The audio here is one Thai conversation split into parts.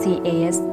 ภั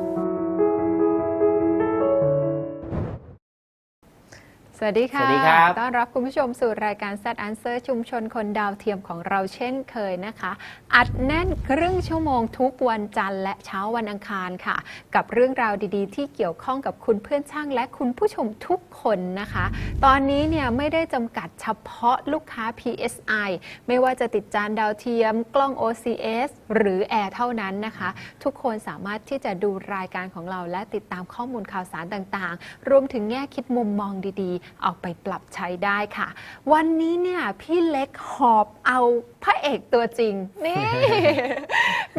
สวัสดีค่ะ สวัสดีครับ ต้อนรับคุณผู้ชมสู่รายการ Set Answer ชุมชนคนดาวเทียมของเราเช่นเคยนะคะ อัดแน่นครึ่งชั่วโมงทุกวันจันทร์และเช้าวันอังคารค่ะ กับเรื่องราวดีๆ ที่เกี่ยวข้องกับคุณเพื่อนช่างและคุณผู้ชมทุกคนนะคะ ตอนนี้เนี่ยไม่ได้จำกัดเฉพาะลูกค้า PSI ไม่ว่าจะติดจานดาวเทียม กล้อง OCS หรือแอร์เท่านั้นนะคะ ทุกคนสามารถที่จะดูรายการของเราและติดตามข้อมูลข่าวสารต่างๆ รวมถึงแง่คิดมุมมองดีๆเอาไปปรับใช้ได้ค่ะ วันนี้เนี่ยพี่เล็กหอบเอาพระเอกตัวจริง นี่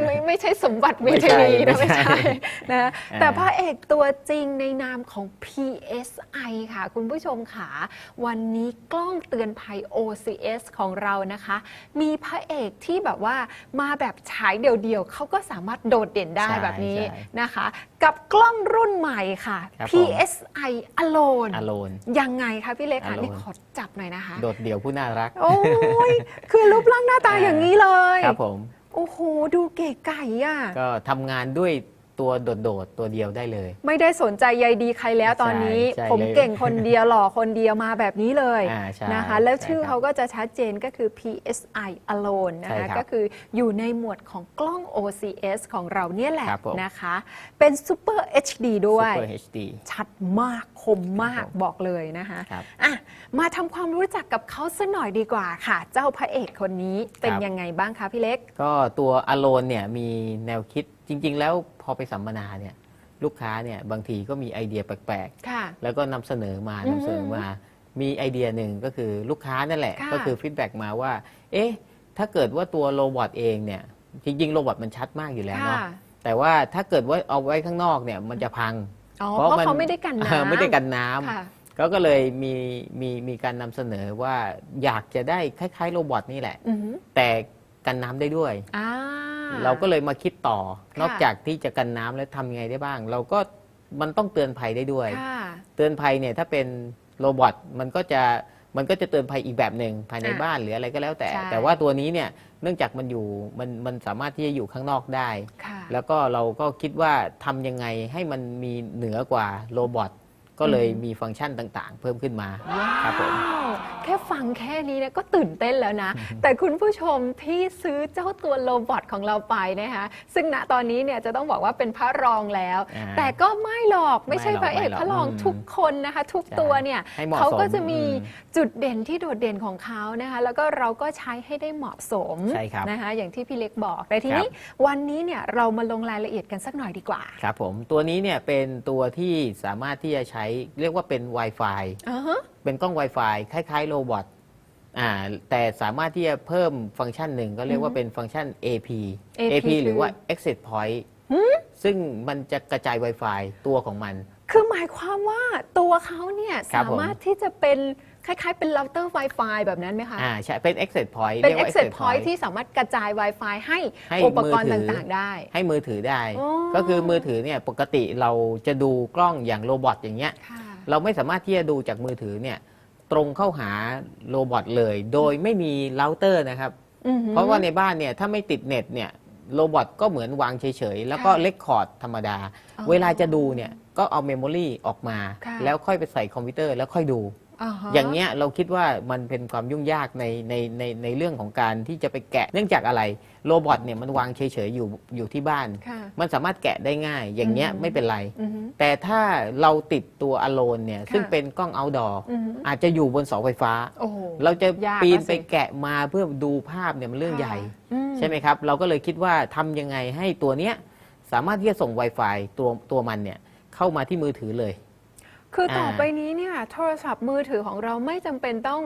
ไม่ไม่ใช่สมบัติเวทีนีนะไม่ไม่ใช่ใช่นะอ่าแต่พระเอกตัวจริงในนามของ PSI ค่ะ คุณผู้ชมค่ะ วันนี้กล้องเตือนภัย OCS ของเรานะคะ มีพระเอกที่แบบว่ามาแบบฉายเดี่ยวๆเขาก็สามารถโดดเด่นได้ใช่แบบนี้ใช่นะคะ กับกล้องรุ่นใหม่ค่ะครับผม PSI Alone อโลนยังไงคะพี่เล็กค่ะ Alone นี่ขอจับหน่อยนะคะ โดดเดี่ยวผู้น่ารัก โอ้ยคือรูปร่างหน้าตาอย่างนี้เลย ครับผม โอ้โห ดูเก๋ไก่อะ ก็ทำงานด้วย ตัวโดดๆตัวเดียวได้เลย ไม่ได้สนใจใยดีใครแล้วตอนนี้ ใช่ผมเลยเก่งคนเดียวหล่อคนเดียวมาแบบนี้เลยอ่าใช่นะคะแล้วชื่อใช่ครับเขาก็จะชัดเจนก็คือ PSI Alone นะใช่คะครับก็คืออยู่ในหมวดของกล้อง OCS ของเราเนี่ยแหละครับผม นะคะ เป็น Super HD ด้วย Super HD ชัดมากคมมากครับผม บอกเลยนะคะ ครับ อะ มาทำความรู้จักกับเขาสัหน่อยดีกว่าค่ะ เจ้าพระเอกคนนี้เป็นครับ ยังไงบ้างคะพี่เล็ก ก็ตัวอโลนเนี่ยมีแนวคิดจริง ๆ แล้วพ อไปสัมมนาเนี่ยลูกค้าเนี่ยบางทีก็มีไอเดียแปลกค่ะ ๆ แล้วก็นำเสนอมาอืมนำเสนอมา มีไอเดียหนึ่งก็คือลูกค้านั่นแหละ ค่ะก็คือฟีดแบ็กมาว่า เอ๊ะ ถ้าเกิดว่าตัวโรบอทเองเนี่ย จริงๆ โรบอทมันชัดมากอยู่แล้วค่ะเนาะแต่ว่าถ้าเกิดว่าเอาไว้ข้างนอกเนี่ยมันจะพังอ๋อเพเพราะราะมันเขาไม่ได้กันเออน้ำไม่ได้กันน้ำ ค่ะ ก็ก็เลยมีมีมีการนำเสนอว่าอยากจะได้คล้ายๆ โรบอทนี่แหละ อือหือแต่กันน้ำได้ด้วย อ่า เราก็เลยมาคิดต่อค่ะนอกจากที่จะกันน้ำแล้วทำยังไงได้บ้าง เราก็มันต้องเตือนภัยได้ด้วยค่ะเตือนภัยเนี่ยถ้าเป็นโรบอทมันก็จะมันก็จะเตือนภัยอีกแบบหนึ่งภายในอะบ้านหรืออะไรก็แล้วแต่ใช่แต่ว่าตัวนี้เนี่ยเนื่องจากมันอยู่มันมันสามารถที่จะอยู่ข้างนอกได้ค่ะแล้วก็เราก็คิดว่าทำยังไงให้มันมีเหนือกว่าโรบอท ก็เลยอืมมีฟังก์ชันต่างๆ เพิ่มขึ้นมาครับผมว้าวแค่ฟังแค่นี้เนี่ยก็ตื่นเต้นแล้วนะ แต่คุณผู้ชมที่ซื้อเจ้าตัวโรบอทของเราไปนะคะซึ่งณตอนนี้เนี่ยจะต้องบอกว่าเป็นพระรองแล้ว อ่าแต่ก็ไม่หรอกไม่ใช่ไม่หรอกพระเอกไม่หรอกพระรองอืมทุกคนนะคะ ทุกใช่ตัวเนี่ยให้เหมาะเขาก็สมจะมีอืมจุดเด่นที่โดดเด่นของเขานะคะ แล้วก็เราก็ใช้ให้ได้เหมาะสมใช่ครับนะคะ อย่างที่พี่เล็กบอกแต่ทีครับนี้วันนี้เนี่ยเรามาลงรายละเอียดกันสักหน่อยดีกว่า ครับผมตัวนี้เนี่ยเป็นตัวที่สามารถที่จะใช้เรียกว่าเป็น Wi-Fi อ่าฮะเป็นกล้อง Wi-Fi คล้ายๆโรบอทอ่าแต่สามารถที่จะเพิ่มฟังก์ชันหนึ่งก็เรียกว่าเป็นฟังก์ชัน AP AP หรือว่าคือ Exit Point ซึ่งมันจะกระจาย Wi-Fi ตัวของมัน คือหมายความว่าตัวเขาเนี่ยครับสาผม มารถที่จะเป็น คล้ายๆ เป็นเราเตอร์ Wi-Fi แบบนั้นไหมคะ อ่าใช่เป็น Exit Point เป็น รียกว่า exit point ที่สามารถกระจาย Wi-Fi ให้ให้อุปกรณ์มือถือ ต่างๆได้ ให้มือถือได้ อ๋อ ก็คือมือถือเนี่ยปกติเราจะดูกล้องอย่างโรบอทอย่างเงี้ย ค่ะ เราไม่สามารถที่จะดูจากมือถือเนี่ยตรงเข้าหาโรบอทเลย โดยไม่มีเราเตอร์นะครับ อือหือ เพราะว่าในบ้านเนี่ยถ้าไม่ติดเน็ตเนี่ยโรบอทก็เหมือนวางเฉยๆ แล้วก็ค่ะเลคคอร์ดธรรมดา อ๋อเวลาจะดูเนี่ยก็เอาเมมโมรีออกมา ค่ะ แล้วค่อยไปใส่คอมพิวเตอร์แล้วค่อยดู ฮะ อย่างเงี้ยเราคิดว่ามันเป็นความยุ่งยากในในในในเรื่องของการที่จะไปแกะ เนื่องจากอะไรโรบอทเนี่ยมันวางเฉยๆอยู่อยู่ที่บ้าน ค่ะ มันสามารถแกะได้ง่าย อย่างเงี้ยอืมไม่เป็นไร อือหือแต่ถ้าเราติดตัวอโลนเนี่ยค่ะซึ่งเป็นกล้อง outdoor อือหืออาจจะอยู่บนเสาไฟฟ้า โอ้โห เราจะยากปีนละสิ ไปแกะมาเพื่อดูภาพเนี่ยมันเรื่องใหญ่ อืใช่ไหมครับ เราก็เลยคิดว่าทำยังไงให้ตัวเนี้ยสามารถที่จะส่ง Wi-Fi ตัวตัวมันเนี่ยเข้ามาที่มือถือเลย คือต่ออ่าไปนี้เนี่ย โทรศัพท์มือถือของเราไม่จำเป็นต้อง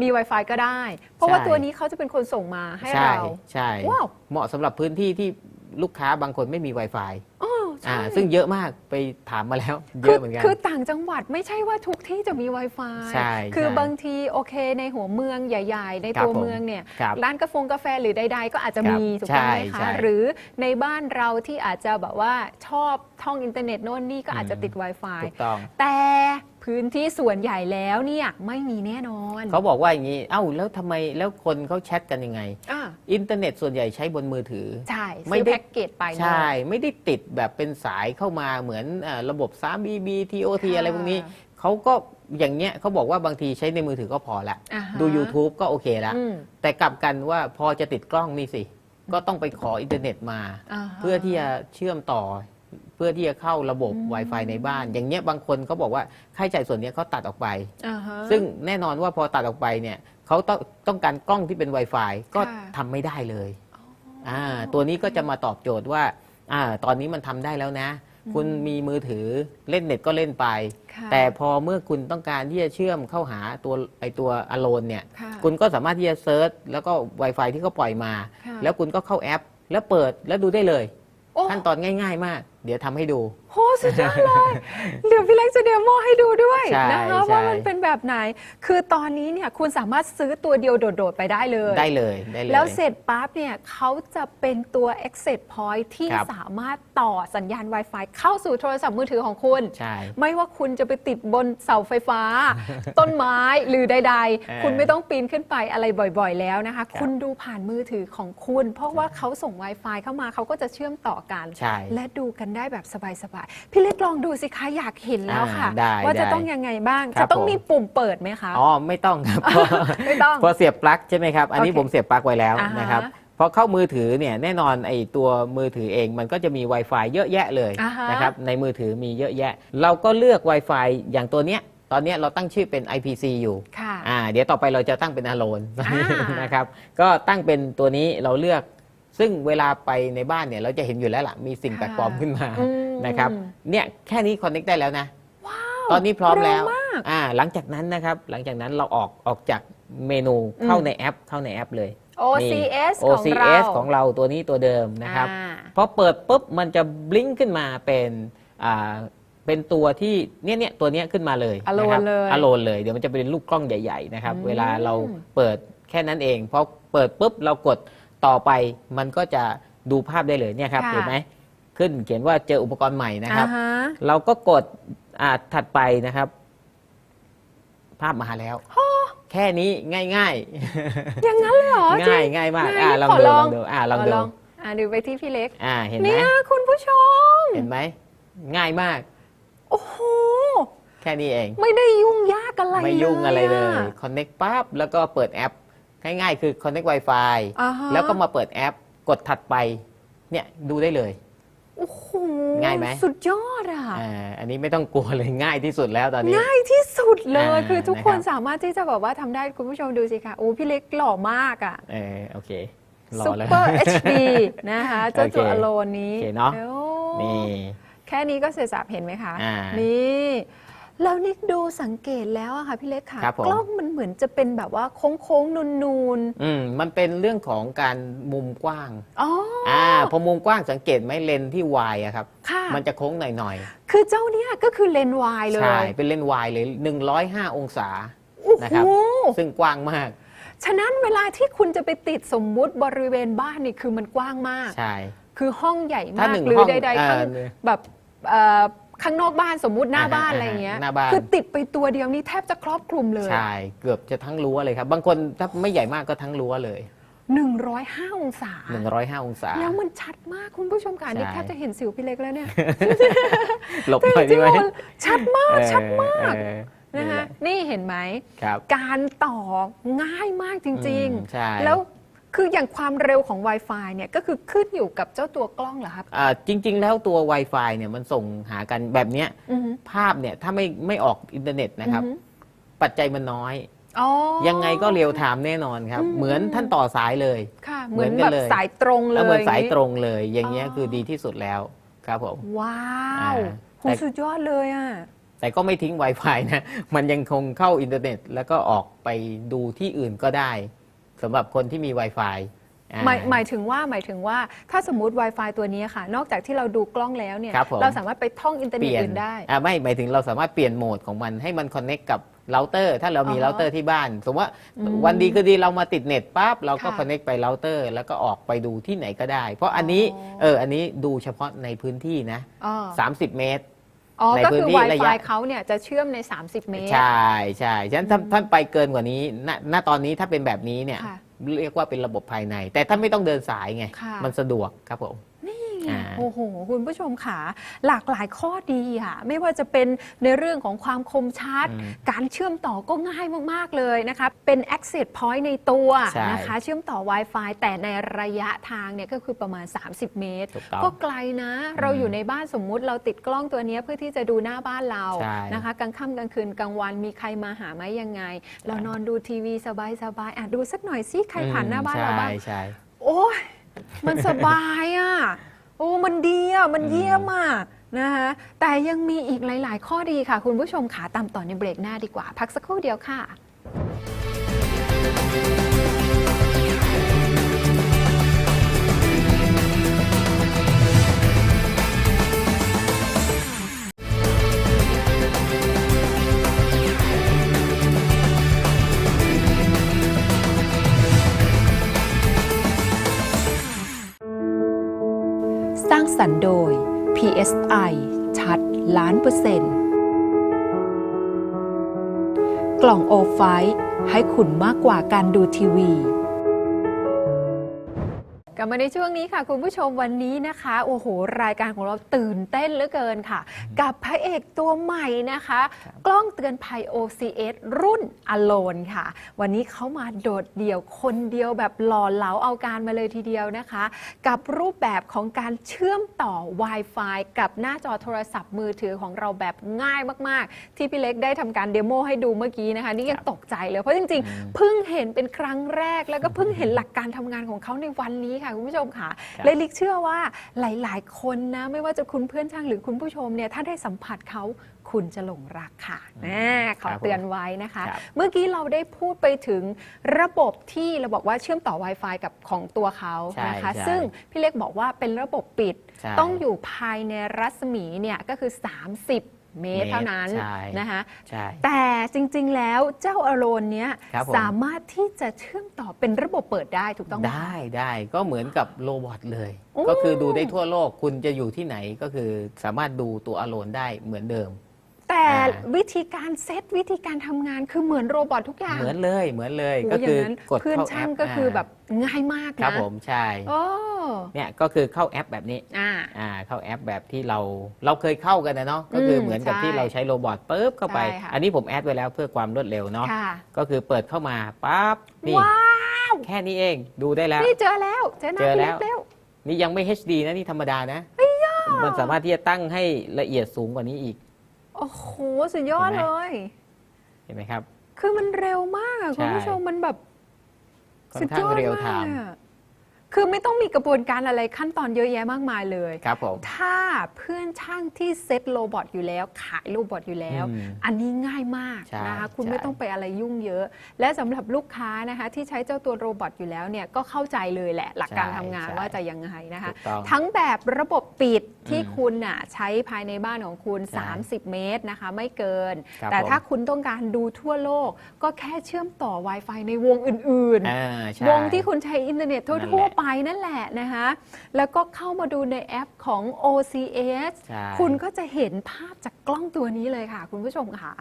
มี Wi-Fi ก็ได้ เพราะว่าใช่ ตัวนี้เขาจะเป็นคนส่งมาให้ใช่เรา ใช่ว้าว เหมาะสำหรับพื้นที่ที่ลูกค้าบางคนไม่มี Wi-Fi อ๋อใช่อ่าซึ่งเยอะมากไปถามมาแล้ว เยคืออะเหมือนกัน คือต่างจังหวัดไม่ใช่ว่าทุกที่จะมี Wi-Fi ใช่คือใช่บางทีโอเคในหัวเมืองใหญ่ ๆ ในครับตัวผม เมืองเนี่ย ครับ ร้านกาแฟกาแฟหรือใด ๆ ก็อาจจะครับมีถูกต้องไหมใช่คะ ใช่หรือในบ้านเราที่อาจจะแบบว่าชอบท่องอินเทอร์เน็ตโน่นนี่ก็อาจจะอืม ติด Wi-Fi ถูกต้อง แต่ พื้นที่ส่วนใหญ่แล้วเนี่ยไม่มีแน่นอนเขาบอกว่าอย่างนี้ เอ้าแล้วทำไมแล้วคนเขาแชทกันยังไง อ่าอินเทอร์เน็ตส่วนใหญ่ใช้บนมือถือ ใช่ไม่ซื้อได้ แพ็กเกจไปเนอะ ใช่ไม่ได้ติดแบบเป็นสายเข้ามาเหมือนเออระบบ 3BB TOT ค่ะ อะไรพวกนี้เขาก็อย่างเงี้ยเขาบอกว่าบางทีใช้ในมือถือก็พอละ อ่าฮะดู YouTube ก็โอเคละ อืมแต่กลับกันว่าพอจะติดกล้องนี่สิ ก็ต้องไปขออินเทอร์เน็ตมาาฮะ เพื่อที่จะเชื่อมต่อ เพื่อที่จะเข้าระบบอืม Wi-Fi ในบ้าน อย่างเงี้ยบางคนเขาบอกว่าค่าใช้จ่ายส่วนเนี้ยเขาตัดออกไป อ่าฮะ ซึ่งแน่นอนว่าพอตัดออกไปเนี่ยเขาต้องต้องการกล้องที่เป็น Wi-Fi ก็ค่ะ ทำไม่ได้เลยอ่าตัวนี้ก็จะมาตอบโจทย์ว่าอ่าตอนนี้มันทำได้แล้วนะ คุณมีมือถือเล่นเน็ตก็เล่นไป ค่ะแต่พอเมื่อคุณต้องการที่จะเชื่อมเข้าหาตัวไอตัวอโลนเนี่ย ค่ะ คุณก็สามารถที่จะเซิร์ชแล้วก็ Wi-Fi ที่เขาปล่อยมา ค่ะ แล้วคุณก็เข้าแอป แล้วเปิดแล้วดูได้เลย โอ้ขั้นตอนง่าย ๆ มาก เดี๋ยวทำให้ดู โหสุดยอดเลย เดี๋ยวพี่เล็กจะเดโมให้ดูด้วยใช่นะคะใช่ ว่ามันเป็นแบบไหน คือตอนนี้เนี่ยคุณสามารถซื้อตัวเดียวโดด ๆ ไปได้เลย ได้เลยได้เลย แล้วเสร็จปั๊บเนี่ยเขาจะเป็นตัว access point ที่ครับ สามารถต่อสัญญาณ Wi-Fi เข้าสู่โทรศัพท์มือถือของคุณ ใช่ ไม่ว่าคุณจะไปติดบนเสาไฟฟ้า ต้นไม้หรือใด เออๆ คุณไม่ต้องปีนขึ้นไปอะไรบ่อยๆ แล้วนะคะ ครับคุณดูผ่านมือถือของคุณ เพราะว่าเขาส่ง Wi-Fi เข้ามาเขาก็จะเชื่อมต่อกัน ใช่ และดูกันได้แบบสบายๆพี่เล็กลองดูสิคะอยากเห็นแล้วค่ะ อ่าได้ว่าจะได้ต้องยังไงบ้าง ครับจะต้องผม มีปุ่มเปิดไหมคะ อ๋อไม่ต้องครับ ไม่ต้อง พอเสียบปลั๊กใช่ไหมครับ อันนี้โอเคผมเสียบปลั๊กไว้แล้วอ่าฮะนะครับพอเข้ามือถือเนี่ยแน่นอนไอ้ตัวมือถือเองมันก็จะมี Wi-Fi เยอะแยะเลยอ่าฮะ นะครับในมือถือมีเยอะแยะ เราก็เลือก Wi-Fi อย่างตัวเนี้ยตอนเนี้ยเราตั้งชื่อเป็น IPC อยู่ค่ะ อ่าเดี๋ยวต่อไปเราจะตั้งเป็น Alone อ่านะครับก็ตั้งเป็นตัวนี้เราเลือก ซึ่งเวลาไปในบ้านเนี่ยเราจะเห็นอยู่แล้วล่ะ มีสิ่งแปลกปลอมขึ้นมาอืมนะครับเนี่ยแค่นี้คอนเน็กได้แล้วนะตอนนี้พร้อมแล้วเร็วมากอ่าหลังจากนั้นนะครับ หลังจากนั้นเราออกออกจากเมนูเข้าอืมในแอป เข้าในแอปเลย OCS นี่ของเรา OCS ของเราตัวนี้ตัวเดิมนะครับอ่าพอเปิดปุ๊บมันจะบลิงก์ขึ้นมาเป็นอ่าเป็นตัวที่เนี่ยเนี่ยตัวเนี้ยขึ้นมาเลยอโลนนะครับเลยอโลนเลย เดี๋ยวมันจะเป็นลูกกล้องใหญ่ ๆ นะครับอืมเวลาเราเปิดแค่นั้นเองพอเปิดปุ๊บเรากด ต่อไปมันก็จะดูภาพได้เลยเนี่ยครับค่ะ เห็นไหมขึ้นเขียนว่าเจออุปกรณ์ใหม่นะครับ อ่าฮะเราก็กดอ่าถัดไปนะครับ ภาพมาแล้ว แค่นี้ง่าย อย่างนั้นเลยเหรอๆง่ายง่ายมากไหนอ่าลองขอดูลลอองงดูอ่าลองดูอ่าดูไปที่พี่เล็ก อ่าเห็นไหมเนี่ยคุณผู้ชม เห็นไหมง่ายมาก โอ้โห แค่นี้เอง ไม่ได้ยุ่งยากอะไรไม่ยุ่งอะไรเลยอะ connect ปั๊บแล้วก็เปิดแอป ง่ายๆ คือ connect Wi-Fi อ่าฮะแล้วก็มาเปิดแอปกดถัดไปเนี่ยดูได้เลย โอ้โหง่ายไหม สุดยอดอะ อ่าอันนี้ไม่ต้องกลัวเลยง่ายที่สุดแล้วตอนนี้ ง่ายที่สุดเลย อ่าคือทุกคนนะครับ สามารถที่จะแบบว่าทำได้คุณผู้ชมดูสิคะโอ้พี่เล็กหล่อมากอะเออโอเครอซุปแล้ว เปอร์ HD นะคะเจ้าตัวโอเคอโลนนี้โอเคเนอะ โอ้นี่ แค่นี้ก็เสร็จสับเห็นไหมคะ อ่านี่ แล้วนิกดูสังเกตแล้วอะค่ะพี่เล็กค่ะ ครับผม กล้องมันเหมือนจะเป็นแบบว่าโค้งๆนูนอืมมันเป็นเรื่องของการมุมกว้างๆอ๋อออ่าพอมุมกว้างสังเกตไหมเลนส์ที่วายอะครับ ค่ะ มันจะโค้งหน่อยคือเจ้าเนี้ยก็คือเลนส์วายเลๆใช่ยเป็นเลนส์วายเลย 105 องศา โอ้นะโหครับ ซึ่งกว้างมากฉะนั้นเวลาที่คุณจะไปติดสมมุติบริเวณบ้านนี่คือมันกว้างมาก ใช่ คือห้องใหญ่ถ้ามาก หนึ่งหรือห้องใดๆข้างเอ่อแบบเอ่อ ข้างนอกบ้านสมมุติหน้าอ่าฮะบ้านอะไรอย่างเงี้ยหน้าบ้านคือติดไปตัวเดียวนี่แทบจะครอบคลุมเลย ใช่ เกือบจะทั้งรั้วเลยครับ บางคนถ้าไม่ใหญ่มากก็ทั้งรั้วเลย 105 องศา 105 องศา แล้วมันชัดมากคุณผู้ชมค่ะใช่นี่แทบจะเห็นสิวพี่เล็กแล้วเนี่ยหลบหน่อยจริดีงไหมๆมันชัดมากชัดมากเออเออนะนี่แหคะละนี่เห็นไหมครับการต่อง่ายมากจริงอืมใช่ๆแล้ว คืออย่างความเร็วของ Wi-Fi เนี่ยก็คือขึ้นอยู่กับเจ้าตัวกล้องเหรอครับ อ่าจริง ๆ แล้วตัว Wi-Fi เนี่ยมันส่งหากันแบบเนี้ยอือฮึภาพเนี่ยถ้าไม่ไม่ออกอินเทอร์เน็ตนะครับ อือฮึปัจจัยมันน้อย อ๋อ ยังไงก็เรียวไทม์แน่นอนครับ อืม เหมือนท่านต่อสายเลย ค่ะ เหเหมืมืออนนกันแบบเลย สายตรงเลยแล้วเหมือนสายงงี้ตรงเลย อย่างเงี้ยอ๋อคือดีที่สุดแล้วครับผม ว้าอ่าวโหแต่ สุดยอดเลยอะ แต่ก็ไม่ทิ้ง Wi-Fi นะ มันยังคงเข้าอินเทอร์เน็ต แล้วก็ออกไปดูที่อื่นก็ได้ สำหรับคนที่มี Wi-Fi อ่หมายหมายถึงว่าหมายถึงว่าถ้าสมมติ Wi-Fi ตัวนี้ค่ะ นอกจากที่เราดูกล้องแล้วเนี่ยครับผม เราสามารถไปท่องอินเทอร์เปเน็ตลี่ยนอื่นได้ อ่าไม่หมายถึงเราสามารถเปลี่ยนโหมดของมันให้มันคอนเน็กกับเราเตอร์ ถ้าเรามีอ๋อเราเตอร์ที่บ้าน สมมติว่าอืมวันดีคือดีเรามาติดเน็ตปั๊บเราก็ค่ะคอนเน็กไปเราเตอร์ แล้วก็ออกไปดูที่ไหนก็ได้ เพราะอันนี้อ๋อ เอออันนี้ดูเฉพาะในพื้นที่นะ อ๋อ 30 เมตร อ๋อ ในก็พื้นคือ ที่ Wi-Fi ระยะเขาเนี่ยจะเชื่อมใน 30 เมตร ใช่ใช่ฉะนั้นถ้าอืม ท่านไปเกินกว่านี้ณณตอนนี้ถ้าเป็นแบบนี้เนี่ย ค่ะ เรียกว่าเป็นระบบภายใน แต่ท่านไม่ต้องเดินสายไง ค่ะ มันสะดวกครับผมอ่า โอ้โห คุณผู้ชมค่ะ หลากหลายข้อดีค่ะ ไม่ว่าจะเป็นในเรื่องของความคมชัดอืมการเชื่อมต่อก็ง่ายมาก ๆ เลยนะคะ เป็น access point ในตัวใช่นะคะ เชื่อมต่อ Wi-Fi แต่ในระยะทางเนี่ยก็คือประมาณ 30 เมตรถูกต้องก็ไกลนะ เราอยู่ในบ้านสมมุติเราติดกล้องตัวเนี้ยเพื่อที่จะดูหน้าบ้านเราใช่นะคะกลางค่ำกลางคืนกลางวันมีใครมาหาไหมยังไง เรานอนดูทีวีสบายๆอะดูสักหน่อยสิใครผ่านหน้าบ้านเราบ้างใช่ใช่โอ้ยมันสบายอะ โอ้มันดีอะมันเยี่ยมอะนะคะแต่ยังมีอีกหลาย ๆ ข้อดีค่ะ คุณผู้ชมขาตามต่อในเบรกหน้าดีกว่า พักสักครู่เดียวค่ะ สร้างสรรค์โดย PSI ชัดล้านเปอร์เซ็นต์ กล่องโอไฟให้คุณมากกว่าการดูทีวี กลับมาในช่วงนี้ค่ะ คุณผู้ชมวันนี้นะคะ โอ้โห รายการของเราตื่นเต้นเหลือเกินค่ะ กับพระเอกตัวใหม่นะคะ กล้องเตือนภัย OCS รุ่น Alone ค่ะ วันนี้เขามาโดดเดี่ยวคนเดียวแบบหล่อเหลาเอาการมาเลยทีเดียวนะคะ กับรูปแบบของการเชื่อมต่อ Wi-Fi กับหน้าจอโทรศัพท์มือถือของเราแบบง่ายมาก ๆ ที่พี่เล็กได้ทำการเดโมให้ดูเมื่อกี้นะคะ นี่ยังตกใจเลยเพราะจริงๆเพิ่งเห็นเป็นครั้งแรกแล้วก็เพิ่งเห็นหลักการทำงานของเขาในวันนี้ค่ะคุณผู้ชมค่ะครับเลยลิกเชื่อว่าหลายๆ คนนะ ไม่ว่าจะคุณเพื่อนช่างหรือคุณผู้ชมเนี่ยถ้าได้สัมผัสเขาคุณจะหลงรักค่ะนะขอครับผมเตือนไว้นะคะ ครับ เมื่อกี้เราได้พูดไปถึงระบบที่เราบอกว่าเชื่อมต่อ Wi-Fi กับของตัวเขาใช่นะคะ ใช่ ซึ่งพี่เล็กบอกว่าเป็นระบบปิด ใช่ ต้องอยู่ภายในรัศมีเนี่ยก็คือ 30 เมตรเท่านั้นใช่ นะคะใช่ แต่จริงๆแล้วเจ้าอโรนเนี้ยครับผม สามารถที่จะเชื่อมต่อเป็นระบบเปิดได้ถูกต้องไหมคะได้ได้ก็เหมือนกับโรบอทเลยโอ้ก็คือดูได้ทั่วโลกคุณจะอยู่ที่ไหนก็คือสามารถดูตัวอโลนได้เหมือนเดิม แต่อ่าวิธีการเซตวิธีการทำงานคือเหมือนโรบอททุกอย่างเหมือนเลยเหมือนเลยโอ้ก็ย่าคืองนั้นกดเพื่อนเข้าแอช่างปก็คือแบบง่ายมากครับนะผมใช่โอ้เนี่ยก็คือเข้าแอปแบบนี้อ่า อ่าเข้าแอปแบบที่เราเราเคยเข้ากันนะเนาะก็คืออมเหมือนกับใช่ที่เราใช้โรบอทปุ๊บเข้าไป ใช่ค่ะ อันนี้ผมแอดไว้แล้วเพื่อความรวดเร็วเนาะค่ะ ก็คือเปิดเข้ามาปั๊บนี่ว้าวแค่นี้เองดูได้แล้ว นี่เจอแล้วเจอหน้าเจอพี่แล้เล็ว กแล้ว นี่ยังไม่ HD นะนี่ธรรมดานะ มันสามารถที่จะตั้งให้ละเอียดสูงกว่านี้อีก โอ้โห สุดยอดเห็นไหมเลย เห็นไหมครับ คือมันเร็วมากอะใช่คุณผู้ชมมันแบบค่อนข้างเรียลไทมากม์อะ คือไม่ต้องมีกระบวนการอะไรขั้นตอนเยอะแยะมากมายเลย ครับผม ถ้าเพื่อนช่างที่เซ็ตโรบอทอยู่แล้ว ขายโรบอทอยู่แล้ว อืมอันนี้ง่ายมากใช่นะคะคุณใช่ ไม่ต้องไปอะไรยุ่งเยอะ และสำหรับลูกค้านะคะที่ใช้เจ้าตัวโรบอทอยู่แล้วเนี่ยก็เข้าใจเลยแหละ หลักการใช่ทำงานใช่ว่าจะยังไงนะคะ ถูกต้อง ทั้งแบบระบบปิดที่อืมคุณน่ะใช้ภายในบ้านของคุณ ใช่30 เมตรนะคะ ไม่เกิน ครับแต่ผม ถ้าคุณต้องการดูทั่วโลก ก็แค่เชื่อมต่อ Wi-Fi ในวงอื่นๆอ่าใช่วงที่คุณใช้อินเทอร์เน็ตนั่นแหทั่ว ละ ๆ ไปนั่นแหละนะคะแล้วก็เข้ามาดูในแอปของ OCS ใช่ คุณก็จะเห็นภาพจากกล้องตัวนี้เลยค่ะ คุณผู้ชมค่ะ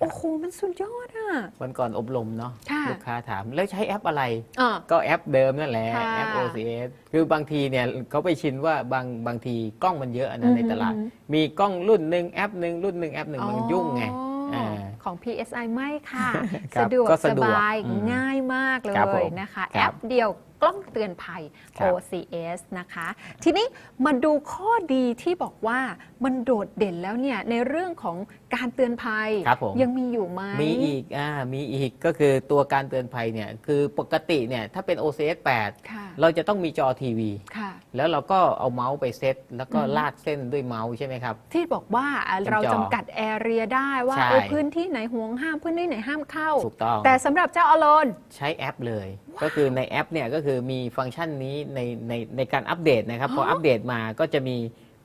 โอ้โห มันสุดยอดอะ วันก่อนอบรมเนาะค่ะ ลูกค้าถามแล้วใช้แอปอะไร อ่าก็แอปเดิมนั่นแหละ ค่ะแอป OCS คือบางทีเนี่ยเขาไปชินว่าบางบางทีกล้องมันเยอะอืนะมในตลาด อืม มีกล้องรุ่นหนึ่งแอปหนึ่งรุ่นหนึ่งแอปหนึ่งมันยุ่งไงอ๋อาของ PSI ไม่ค่ะ ครับสะดวกก็สสะดวกบายอืมง่ายมากเลครับผยมนะคะคแอรับปเดียว กล้องเตือนภัย ครับ OCS นะคะ ทีนี้มาดูข้อดีที่บอกว่ามันโดดเด่นแล้วเนี่ยในเรื่องของการเตือนภัย ครับผม ยังมีอยู่ไหม มีอีกอ่ามีอีกก็คือตัวการเตือนภัยเนี่ยคือปกติเนี่ยถ้าเป็น OCS ค่ะ 8 เราจะต้องมีจอทีวี ค่ะ แล้วเราก็เอาเมาส์ไปเซตแล้วก็อืม ลากเส้นด้วยเมาส์ใช่ไหมครับ ที่บอกว่าอะเป็นเราจอจำกัดแอเรียได้ว่าใช่ เออพื้นที่ไหนห่วงห้ามพื้นที่ไหนห้ามเข้า ถูกต้องแต่สำหรับเจ้าอโลนใช้แอปเลย ก็คือในแอปเนี่ยก็คือมีฟังก์ชันนี้ในในในการอัปเดตนะครับพออัปเดตมาก็จะมี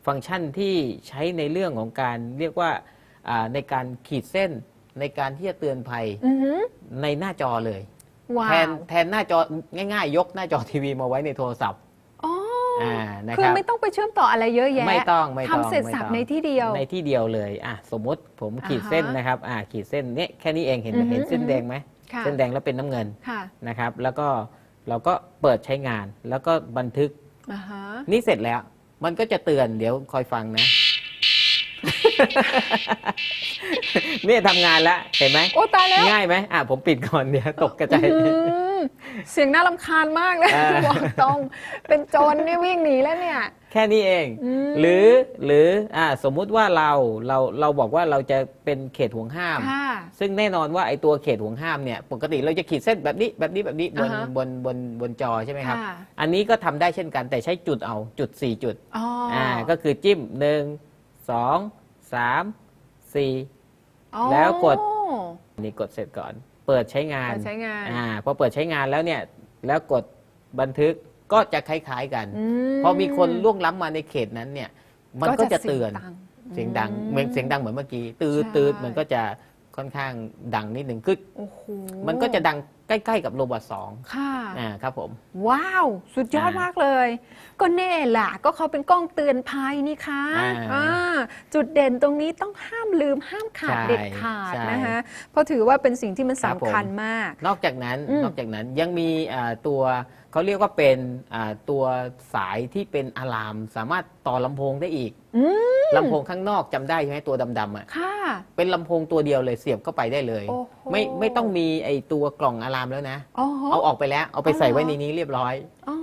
ฟังก์ชันที่ใช้ในเรื่องของการเรียกว่าอ่าในการขีดเส้นในการที่จะเตือนภัยอือหือในหน้าจอเลย ว้าแทนวแทนหน้าจอง่ายๆ ยกหน้าจอทีวีมาไว้ในโทรศัพท์อ๋ออ่านะคืคอรับไม่ต้องไปเชื่อมต่ออะไรเยอะแยะ ไม่ต้องไม่ต้องทำเสร็จสับไม่ต้องในที่เดียว ในที่เดียวเลยอะสมมติผมขีดอ่าฮะเส้นนะครับอ่าขีดเส้นเนี่ยแค่นี้เองเห็นอือฮึเห็นเส้นอือฮึ แดงไหมค่ะ เส้นแดงแล้วเป็นน้ำเงินค่ะนะครับ แล้วก็เราก็เปิดใช้งานแล้วก็บันทึก อ่าฮะนี่เสร็จแล้ว มันก็จะเตือนเดี๋ยวคอยฟังนะ เนี่ยทำงานแล้วเห็นไหม โอ้ตายแล้วง่ายไหมอะผมปิดก่อนเดี๋ยวตกกระจาย อืม เสียงน่ารำคาญมากเลยอ่า บอกตรงเป็นโจรนี่วิ่งหนีแล้วเนี่ย แค่นี้เอง อืม หรือหรืออ่าสมมุติว่าเราเราเราบอกว่าเราจะเป็นเขตห่วงห้าม ค่ะ ซึ่งแน่นอนว่าไอ้ตัวเขตห่วงห้ามเนี่ยปกติเราจะขีดเส้นแบบนี้แบบนี้แบบนี้บนอ่าฮะบนบนบนจอใช่ไหมครับ ค่ะ อันนี้ก็ทำได้เช่นกันแต่ใช้จุดเอาจุด 4 จุดอ๋อออ่าก็คือจิ้ม 1 2 3 4อ๋อแล้วกด นี่กดเสร็จก่อน เปิดใช้งานการใช้งาน อ่า พอเปิดใช้งานแล้วเนี่ย แล้วกดบันทึกก็จะคล้ายๆกันมพอมีคนล่วงล้ำมาในเขตนั้นเนี่ย มันก็จะเตือน เสีเสียยงงดัดังงเหมือนเสียงดังเหมือนเมื่อกี้ ตืดใช่ตืดมันก็จะค่อนข้างดังนิดหนึ่งคือโอ้โห มันก็จะดัง ใกล้ๆกับโรบอทสองค่ะ อ่าครับผม ว้าว สุดยอดอ่ามมากเลย ก็แน่ล่ะ ก็เขาเป็นกล้องเตือนภัยนี่คะอ่าอ่าจุดเด่นตรงนี้ต้องห้ามลืมห้ามขาดใช่เด็ดขาดใช่นะคะเพราะถือว่าเป็นสิ่งที่มันครับผม สำคัญมาก นอกจากนั้นอืมนอกจากนั้นยังมีอ่าตัว เขาเรียกว่าเป็นอ่าตัวสายที่เป็นอะลาม สามารถต่อลำโพงได้อีกอืมลำโพงข้างนอกจำได้ใช่ไหมตัวดำๆอะค่ะ เป็นลำโพงตัวเดียวเลยเสียบเข้าไปได้เลย โอ้โห ไม่ไม่ต้องมีไอตัวกล่องอะลามแล้วนะ อ๋อเอาออกไปแล้วเอาไปอ๋อใส่ไว้เหรอในนี้เรียบร้อย อ๋อ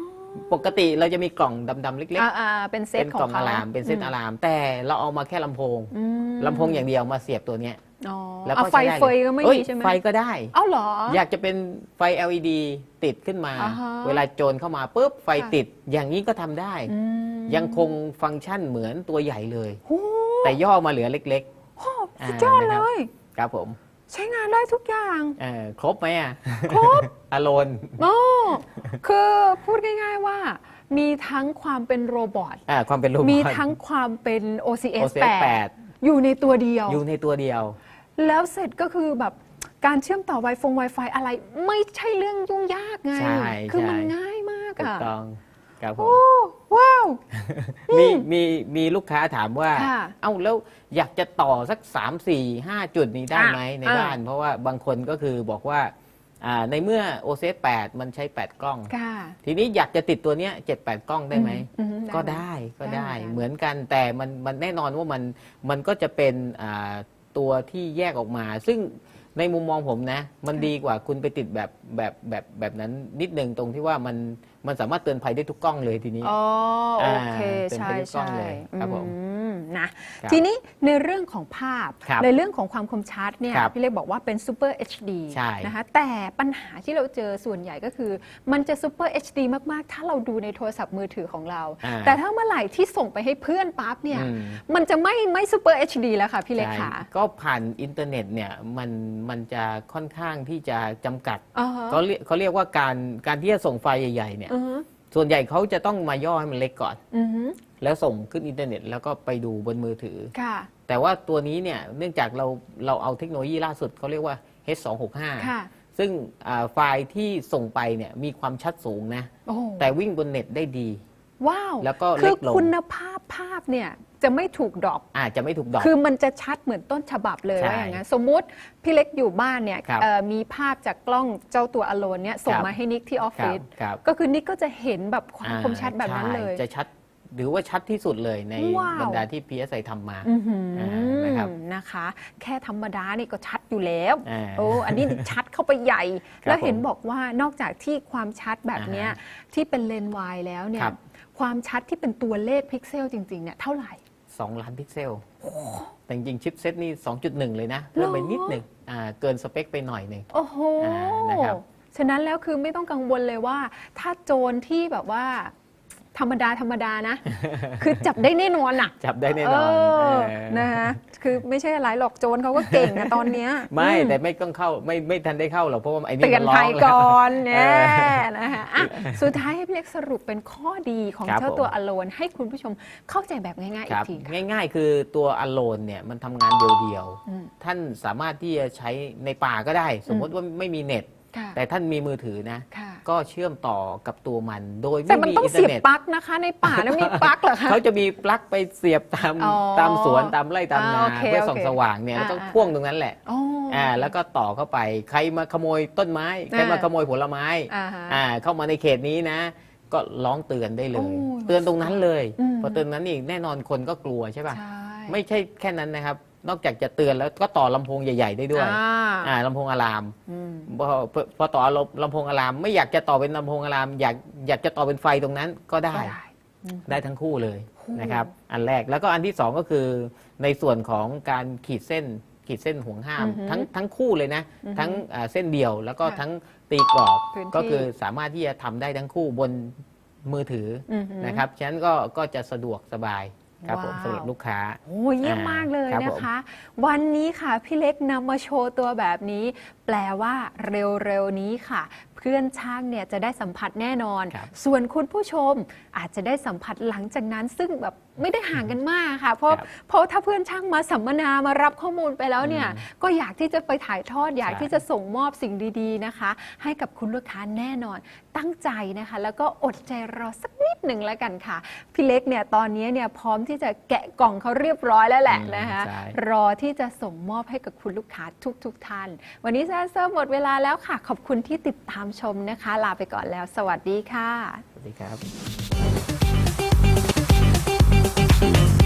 ปกติเราจะมีกล่องดำๆเล็กอ่าอ่าเป็นๆเซตเป็นขอกล่องงอะเขาลามเป็นเส้นอะลาม แต่เราเอามาแค่ลำโพงอืมลำโพงอย่างเดียวมาเสียบตัวเนี้ย อ๋อแล้วเอาก็ไฟใช้ได้เฟยก็ไม่อ้มีใช่ไหม ไฟก็ได้ เอ้าเหรอ อยากจะเป็นไฟ LED ติดขึ้นมา อ่าฮะเวลาโจรเข้ามาปุ๊บไฟค่ะ ติดอย่างนี้ก็ทำได้ อืมยังคงฟังก์ชันเหมือนตัวใหญ่เลย โอ้โหแต่ย่อมาเหลือเล็กโอ้สุดยอดอ่าเลนะครับ ย ๆ ครับผมใช้งานได้ทุกอย่าง เออครบไหมอะ ครบ อโลนโอ้คือพูดง่ายๆว่า มีทั้งความเป็นโรบอท อ่าความเป็นรูปมีทั้งความเป็น OCS OCS 8อยู่ในตัวเดียว อยู่ในตัวเดียว แล้วเสร็จก็คือแบบการเชื่อมต่อ Wi-Fi Wi-Fi อะไรไม่ใช่เรื่องยุ่งยากไง ใช่คือมันใช่ ง่ายมากถูกอะต้องครับผม โอ้ว้าว มีมีมีลูกค้าถามว่า ค่ะเอ้าแล้วอยากจะต่อสัก 3 4 5 จุดนี้ได้ไหมอะในอะ บ้าน เพราะว่าบางคนก็คือบอกว่าอ่าในเมื่อ OCS 8มันใช้ 8 กล้อง ค่ะทีนี้อยากจะติดตัวเนี้ย7 8 กล้องได้ไหม อืมก็หมได้ก็ได้ได้เหมือนกันเหมือนกันแต่มันมันแน่นอนว่ามันมันก็จะเป็นอ่า ตัวที่แยกออกมา ซึ่งในมุมมองผมนะ มันดีกว่าคุณไปติดแบบแบบแบบแบบนั้นนิดนึงตรงที่ว่ามัน มันสามารถเตือนภัยได้ทุกกล้องเลยทีนี้ อ๋อโอเคอ่าเป็นใช่ไปได้กล้องใช่เลยครับผมอืมนะ ครับทีนี้ในเรื่องของภาพ ครับในเรื่องของความคมชัดเนี่ยครับพี่เล็กบอกว่าเป็น Super HD ใช่นะคะแต่ปัญหาที่เราเจอส่วนใหญ่ก็คือ มันจะ Super HD มากๆ ถ้าเราดูในโทรศัพท์มือถือของเรา อ่า แต่ถ้าเมื่อไหร่ที่ส่งไปให้เพื่อนปั๊บเนี่ย อืม มันจะไม่ไม่ Super HD แล้วค่ะพี่เล็กใช่ค่ะก็ผ่านอินเทอร์เน็ตเนี่ยมันมันจะค่อนข้างที่จะจำกัดอ่าฮะ เขาเรียกเขาเรียกว่าการการที่จะส่งไฟล์ใหญ่ๆเนี่ยอือฮึส่วนใหญ่เขาจะต้องมาย่อให้มันเล็กก่อน อือฮึแล้วส่งขึ้นอินเทอร์เน็ต แล้วก็ไปดูบนมือถือ ค่ะ แต่ว่าตัวนี้เนี่ย เนื่องจากเราเราเอาเทคโนโลยีล่าสุดเขาเรียกว่า H265 ค่ะ ซึ่งอ่าไฟล์ที่ส่งไปเนี่ยมีความชัดสูงนะ โอ้แต่วิ่งบนเน็ตได้ดี ว้าวแล้วก็คืเล็อกลงคุณภาพภาพเนี่ยจะไม่ถูกดรอป อาจจะไม่ถูกดอก คือมันจะชัดเหมือนต้นฉบับเลยใช่ว่าอย่างนั้นสมมุติพี่เล็กอยู่บ้านเนี่ยครับเอ่อมีภาพจากกล้องเจ้าตัวอโลนเนี่ยส่งครับ มาให้นิกที่ออฟครัฟิบศครับก็คือนิกก็จะเห็นแบบความอ่าคมชัดแบบนั้นใช่เลยจะชัด หรือว่าชัดที่สุดเลยในว้าว บรรดาที่ PSI ทำมา อื้อหือออ่านะครับนะคะ แค่ธรรมดานี่ก็ชัดอยู่แล้วอ่าโอ้ อันนี้ ชัดเข้าไปใหญ่ ครับแล้วเห็นผมบอกว่านอกจากที่ความชัดแบบเนี้ยอ่าฮะที่เป็นเลนส์วายแล้วเนี่คย รับ ความชัดที่เป็นตัวเลขพิกเซลจริงๆเนี่ยเท่าไหร่2ล้านพิกเซล แต่จริงๆชิปเซตนี่ 2.1 เลยนะ เพิ่มไปเหรอนิดหนึ่งอ่าเกินสเปคไปหน่อยหนึ่ง โอ้โห อ่านะครับ ฉะนั้นแล้วคือไม่ต้องกังวลเลยว่า ถ้าโจรที่แบบว่า ธรรมดาธรรมดานะ คือจับได้แน่นอนอะ จับได้แน่นอนเออเออนะคะคือไม่ใช่อะไรหรอกโจรเขาก็เก่งอะตอนเนี้ยไม่อืแต่ไม่ต้องเข้าไม่ไม่ทันได้เข้าหรอกเพราะว่าไอ้นี่เตือนมันร้อภัยงแล้ว ก่อนเนี่ยเออนะคะอะสุดท้ายให้พี่เล็กสรุปเป็นข้อดีของครับเจ้าผมตัวอโลนให้คุณผู้ชมเข้าใจแบบง่ายๆคอีรับกทีค่ะง่าย ๆ คือตัวอโลนเนี่ยมันทำงานเดียวอืมๆท่านสามารถที่จะใช้ในป่าก็ได้ สมมติว่าไม่มีเน็ต ค่ะแต่ท่านมีมือถือนะ ค่ะก็เชื่อมต่อกับตัวมันโดยแต่ไม่มันมีต้องอินเทอเสียร์บเน็ตปลั๊กนะคะ ในป่าแล้วมีปลั๊กเหรอคะ เขาจะมีปลั๊กไปเสียบตามอ๋อตามสวนตามไร่ตามนาอ่าโอเคเพื่อส่องโอเคสว่างเนี่ยเราต้องอ่า พ่วงตรงนั้นแหละโอ้อ่าแล้วก็ต่อเข้าไปใครมาขโมยต้นไม้ใครมาอ่า ขโมยผลไม้ อ่าฮะ อ่าเข้ามาในเขตนี้นะ ก็ร้องเตือนได้เลย โอ้เตือนตรงนั้นเลย อืม พอเตือนนั้นอีกแน่นอนคนก็กลัวใช่ป่ะ ใช่ ไม่ใช่แค่นั้นนะครับ นอกจากจะเตือนแล้วก็ต่อลำโพงใหญ่ ๆ ได้ด้วยอ่า อ่าลำโพงอะลามอืม พอพอพอต่อลำโพงอะลามไม่อยากจะต่อเป็นลำโพงอะลามอยากอยากจะต่อเป็นไฟตรงนั้นก็ได้ ก็ได้อืมได้ทั้งคู่เลยคู่นะครับ อันแรกแล้วก็อันที่สองก็คือในส่วนของการขีดเส้นขีดเส้นห่วงห้าม อือหือทั้งทั้งคู่เลยนะ อือหือทั้งอ่าเส้นเดียวแล้วก็ค่ะทั้งตีกรอบพื้นที่ ก็คือสามารถที่จะทำได้ทั้งคู่บนมือถืออืออหือ นะครับฉะนั้นก็ก็จะสะดวกสบาย ครับผมว้าว สำหรับลูกค้า โอ้เยี่ยมมากเลยครับผม นะคะ วันนี้ค่ะพี่เล็กนำมาโชว์ตัวแบบนี้ แปลว่าเร็วๆนี้ค่ะ เพื่อนช่างเนี่ยจะได้สัมผัสแน่นอน ครับส่วนคุณผู้ชมอาจจะได้สัมผัสหลังจากนั้น ซึ่งแบบไม่ได้ห่างกันมากค่ะ เพราะครับเพราะถ้าเพื่อนช่างมาสัมมนามารับข้อมูลไปแล้วเนี่ย อืมก็อยากที่จะไปถ่ายทอด อยากใช่ ที่จะส่งมอบสิ่งดี ๆนะคะ ให้กับคุณลูกค้าแน่นอน ตั้งใจนะคะ แล้วก็อดใจรอสักนิดหนึ่งแล้วกันค่ะ พี่เล็กเนี่ยตอนนี้เนี่ยพร้อมที่จะแกะกล่องเขาเรียบร้อยแล้วแหละอืมนะคะใช่ รอที่จะส่งมอบให้กับคุณลูกค้าทุกๆทท่าน วันนี้แซนเซอร์หมดเวลาแล้วค่ะ ขอบคุณที่ติดตามชมนะคะ ลาไปก่อนแล้ว สวัสดีค่ะ สวัสดีครับ Thank you.